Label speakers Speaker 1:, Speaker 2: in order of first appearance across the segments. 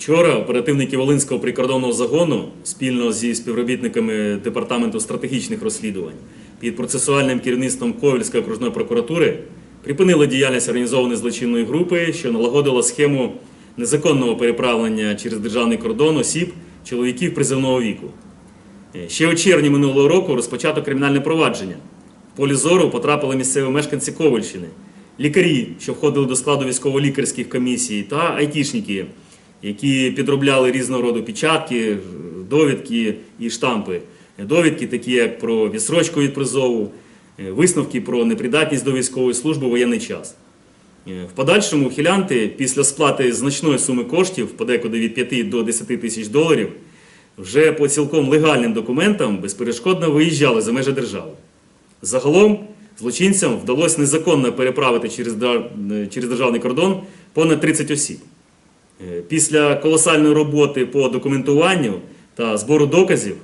Speaker 1: Вчора оперативники Волинського прикордонного загону спільно зі співробітниками Департаменту стратегічних розслідувань під процесуальним керівництвом Ковельської окружної прокуратури припинили діяльність організованої злочинної групи, що налагодила схему незаконного переправлення через державний кордон осіб чоловіків призовного віку. Е, Ще у червні минулого року розпочато кримінальне провадження. В полі зору потрапили місцеві мешканці Ковальщини, лікарі, що входили до складу військово-лікарських комісій, та айтішники, які підробляли різного роду печатки, довідки і штампи. Довідки, такі як про відсрочку від призову, е, висновки про непридатність до військової служби в воєнний час. Е, В подальшому ухилянти після сплати значної суми коштів, подекуди від 5 до 10 тисяч доларів, вже по цілком легальним документам безперешкодно виїжджали за межі держави. Загалом злочинцям вдалося незаконно переправити е, через державний кордон понад 30 осіб. Е, Після колосальної роботи по документуванню та збору доказів,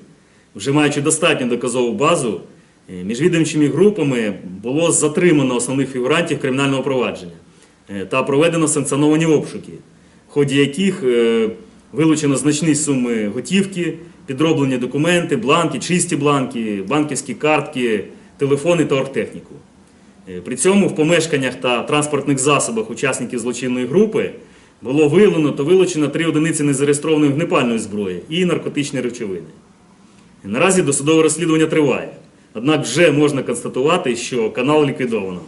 Speaker 1: вже маючи достатню доказову базу, е, міжвідомчими групами було затримано основних фігурантів кримінального провадження е, та проведено санкціоновані обшуки, в ході яких вилучено значні суми готівки, підроблені документи, бланки, чисті бланки, банківські картки, телефони та оргтехніку. При цьому в помешканнях та транспортних засобах учасників злочинної групи було виявлено та вилучено три одиниці незареєстрованої гнепальної зброї і наркотичні речовини. Наразі досудове розслідування триває, однак вже можна констатувати, що канал ліквідовано.